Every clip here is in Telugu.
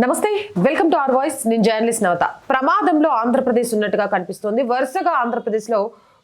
నమస్తే వెల్కమ్ టు ఆర్ వాయిస్. నేను జర్నలిస్ట్ నవత. ప్రమాదంలో ఆంధ్రప్రదేశ్ ఉన్నట్టుగా కనిపిస్తోంది. వరుసగా ఆంధ్రప్రదేశ్లో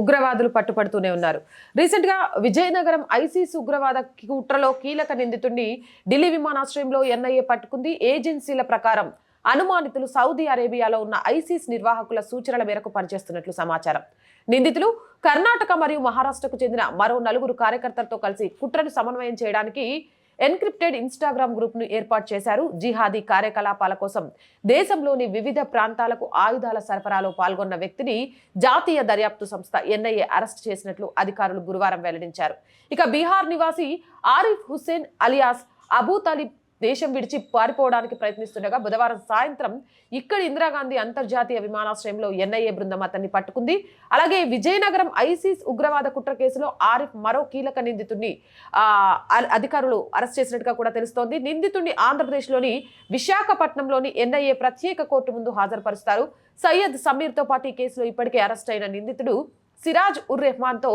ఉగ్రవాదులు పట్టుపడుతూనే ఉన్నారు. రీసెంట్గా విజయనగరం ఐసీస్ ఉగ్రవాద కుట్రలో కీలక నిందితుడిని ఢిల్లీ విమానాశ్రయంలో ఎన్ఐఏ పట్టుకుంది. ఏజెన్సీల ప్రకారం అనుమానితులు సౌదీ అరేబియాలో ఉన్న ఐసీస్ నిర్వాహకుల సూచనల మేరకు పనిచేస్తున్నట్లు సమాచారం. నిందితులు కర్ణాటక మరియు మహారాష్ట్రకు చెందిన మరో నలుగురు కార్యకర్తలతో కలిసి కుట్రను సమన్వయం చేయడానికి ఎన్క్రిప్టెడ్ ఇన్స్టాగ్రామ్ గ్రూప్ను ఏర్పాటు చేశారు. జిహాదీ కార్యకలాపాల కోసం దేశంలోని వివిధ ప్రాంతాలకు ఆయుధాల సరఫరాలో పాల్గొన్న వ్యక్తిని జాతీయ దర్యాప్తు సంస్థ ఎన్ఐఏ అరెస్ట్ చేసినట్లు అధికారులు గురువారం వెల్లడించారు. ఇక బీహార్ నివాసి ఆరిఫ్ హుస్సేన్ అలియాస్ అబూ తలిబ్ దేశం విడిచి పారిపోవడానికి ప్రయత్నిస్తుండగా బుధవారం సాయంత్రం ఇక్కడ ఇందిరాగాంధీ అంతర్జాతీయ విమానాశ్రయంలో ఎన్ఐఏ బృందం అతన్ని పట్టుకుంది. అలాగే విజయనగరం ఐసిస్ ఉగ్రవాద కుట్ర కేసులో ఆరిఫ్ మరో కీలక నిందితుడిని అ- అధికారులు అరెస్ట్ చేసినట్టుగా కూడా తెలుస్తోంది. నిందితుడిని ఆంధ్రప్రదేశ్లోని విశాఖపట్నంలోని ఎన్ఐఏ ప్రత్యేక కోర్టు ముందు హాజరుపరుస్తారు. సయ్యద్ సమీర్తో పాటు ఈ కేసులో ఇప్పటికే అరెస్ట్ అయిన నిందితుడు సిరాజ్ ఉర్ రెహమాన్తో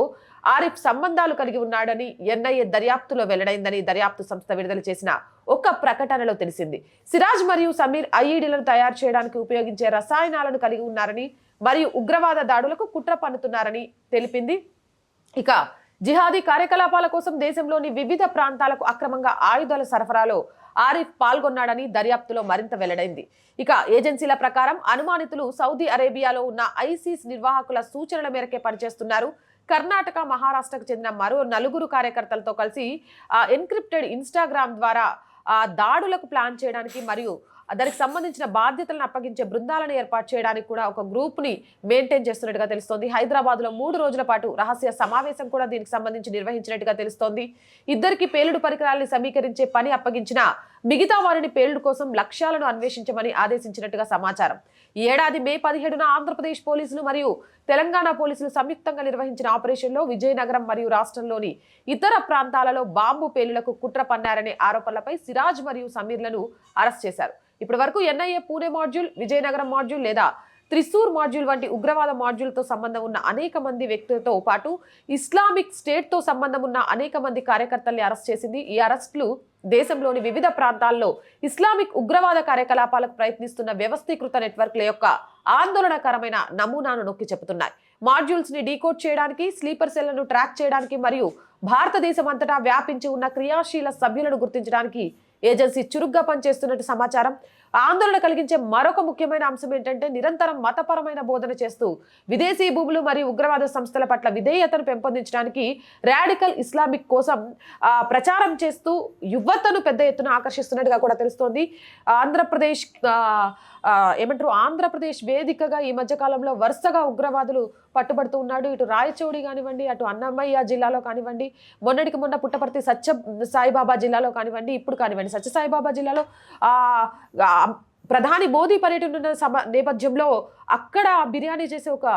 ఆరిఫ్ సంబంధాలు కలిగి ఉన్నాడని ఎన్ఐఏ దర్యాప్తులో వెల్లడైందని దర్యాప్తు సంస్థ విడుదల చేసిన ఒక ప్రకటనలో తెలిసింది. సిరాజ్ మరియు సమీర్ ఐఈడీలను తయారు చేయడానికి ఉపయోగించే రసాయనాలను కలిగి ఉన్నారని మరియు ఉగ్రవాద దాడులకు కుట్ర పన్నుతున్నారని తెలిపింది. ఇక జిహాదీ కార్యకలాపాల కోసం దేశంలోని వివిధ ప్రాంతాలకు అక్రమంగా ఆయుధాల సరఫరాలో ఆరిఫ్ పాల్గొన్నాడని దర్యాప్తులో మరింత వెల్లడైంది. ఇక ఏజెన్సీల ప్రకారం అనుమానితులు సౌదీ అరేబియాలో ఉన్న ఐసీస్ నిర్వాహకుల సూచనల మేరకే పనిచేస్తున్నారు. కర్ణాటక మహారాష్ట్రకు చెందిన మరో నలుగురు కార్యకర్తలతో కలిసి ఎన్క్రిప్టెడ్ ఇన్స్టాగ్రామ్ ద్వారా దాడులకు ప్లాన్ చేయడానికి మరియు దానికి సంబంధించిన బాధ్యతలను అప్పగించే బృందాలను ఏర్పాటు చేయడానికి కూడా ఒక గ్రూప్ని మెయింటైన్ చేస్తున్నట్టుగా తెలుస్తోంది. హైదరాబాద్లో మూడు రోజుల పాటు రహస్య సమావేశం కూడా దీనికి సంబంధించి నిర్వహించినట్టుగా తెలుస్తోంది. ఇద్దరికి పేలుడు పరికరాల్ని సమీకరించే పని అప్పగించిన మిగతా వారిని పేలుడు కోసం లక్ష్యాలను అన్వేషించమని ఆదేశించినట్టుగా సమాచారం. ఈ ఏడాది మే పదిహేడున ఆంధ్రప్రదేశ్ పోలీసులు మరియు తెలంగాణ పోలీసులు సంయుక్తంగా నిర్వహించిన ఆపరేషన్లో విజయనగరం మరియు రాష్ట్రంలోని ఇతర ప్రాంతాలలో బాంబు పేలులకు కుట్ర పన్నారనే ఆరోపణలపై సిరాజ్ మరియు సమీర్లను అరెస్ట్ చేశారు. ఇప్పటి వరకు NIA Pune module Vizianagaram module లేదా త్రిశూర్ మాడ్యూల్ వంటి ఉగ్రవాద మాడ్యూల్తో సంబంధం ఉన్న అనేక మంది వ్యక్తులతో పాటు ఇస్లామిక్ స్టేట్తో సంబంధం ఉన్న అనేక మంది కార్యకర్తల్ని అరెస్ట్ చేసింది. ఈ అరెస్టులు దేశంలోని వివిధ ప్రాంతాల్లో ఇస్లామిక్ ఉగ్రవాద కార్యకలాపాలకు ప్రయత్నిస్తున్న వ్యవస్థీకృత నెట్వర్క్ల యొక్క ఆందోళనకరమైన నమూనాను నొక్కి చెబుతున్నాయి. మాడ్యూల్స్ని డీకోడ్ చేయడానికి స్లీపర్ సెల్లను ట్రాక్ చేయడానికి మరియు భారతదేశం అంతటా వ్యాపించి ఉన్న క్రియాశీల సభ్యులను గుర్తించడానికి ఏజెన్సీ చురుగ్గా పనిచేస్తున్నట్టు సమాచారం. ఆందోళన కలిగించే మరొక ముఖ్యమైన అంశం ఏంటంటే నిరంతరం మతపరమైన బోధన చేస్తూ విదేశీ భూములు మరియు ఉగ్రవాద సంస్థల పట్ల విధేయతను పెంపొందించడానికి రాడికల్ ఇస్లామిక్ కోసం ప్రచారం చేస్తూ యువతను పెద్ద ఎత్తున ఆకర్షిస్తున్నట్టుగా కూడా తెలుస్తోంది. ఆంధ్రప్రదేశ్ ఏమంటారు? ఆంధ్రప్రదేశ్ వేదికగా ఈ మధ్యకాలంలో వరుసగా ఉగ్రవాదులు పట్టుబడుతూ ఉన్నాడు. ఇటు రాయచోడి కానివ్వండి అటు అన్నమయ్య జిల్లాలో కానివ్వండి మొన్నటికి మొన్న పుట్టపర్తి సత్య సాయిబాబా జిల్లాలో కానివ్వండి ఇప్పుడు కానివ్వండి సత్య సాయిబాబా జిల్లాలో ప్రధాని మోదీ పర్యటన సమ నేపథ్యంలో అక్కడ బిర్యానీ చేసే ఒక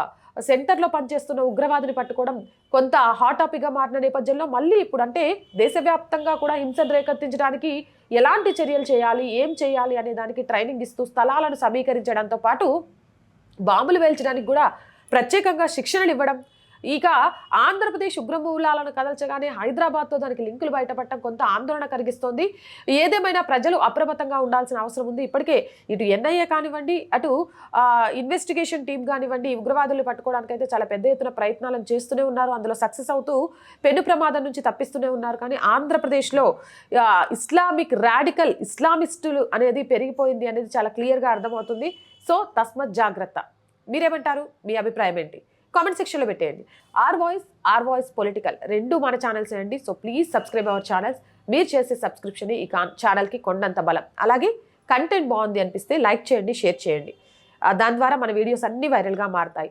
సెంటర్లో పనిచేస్తున్న ఉగ్రవాదిని పట్టుకోవడం కొంత హాట్ టాపిక్గా మారిన నేపథ్యంలో మళ్ళీ ఇప్పుడు అంటే దేశవ్యాప్తంగా కూడా హింసను రేకెత్తించడానికి ఎలాంటి చర్యలు చేయాలి ఏం చేయాలి అనే దానికి ట్రైనింగ్ ఇస్తూ స్థలాలను సమీకరించడంతో పాటు బాంబులు వేల్చడానికి కూడా ప్రత్యేకంగా శిక్షణలు ఇవ్వడం ఇక ఆంధ్రప్రదేశ్ ఉగ్రమూలాలను కదల్చగానే హైదరాబాద్తో దానికి లింకులు బయటపడటం కొంత ఆందోళన కలిగిస్తోంది. ఏదేమైనా ప్రజలు అప్రమత్తంగా ఉండాల్సిన అవసరం ఉంది. ఇప్పటికే ఇటు ఎన్ఐఏ కానివ్వండి అటు ఇన్వెస్టిగేషన్ టీం కానివ్వండి ఉగ్రవాదులు పట్టుకోవడానికి అయితే చాలా పెద్ద ఎత్తున ప్రయత్నాలను చేస్తూనే ఉన్నారు. అందులో సక్సెస్ అవుతూ పెను ప్రమాదం నుంచి తప్పిస్తూనే ఉన్నారు. కానీ ఆంధ్రప్రదేశ్లో ఇస్లామిక్ రాడికల్ ఇస్లామిస్టులు అనేది పెరిగిపోయింది అనేది చాలా క్లియర్గా అర్థమవుతుంది. సో తస్మత్ జాగ్రత్త. మీరేమంటారు? మీ అభిప్రాయం ఏంటి? కామెంట్ సెక్షన్లో పెట్టేయండి. R voice R voice political రెండు మన ఛానల్స్ అండి. So please subscribe our channels. మీరు చేసే సబ్స్క్రిప్షన్ ఈ ఛానల్కి కొండంత బలం. అలాగే కంటెంట్ బాగుంది అనిపిస్తే లైక్ చేయండి షేర్ చేయండి. దాని ద్వారా మన వీడియోస్ అన్ని వైరల్గా మారుతాయి.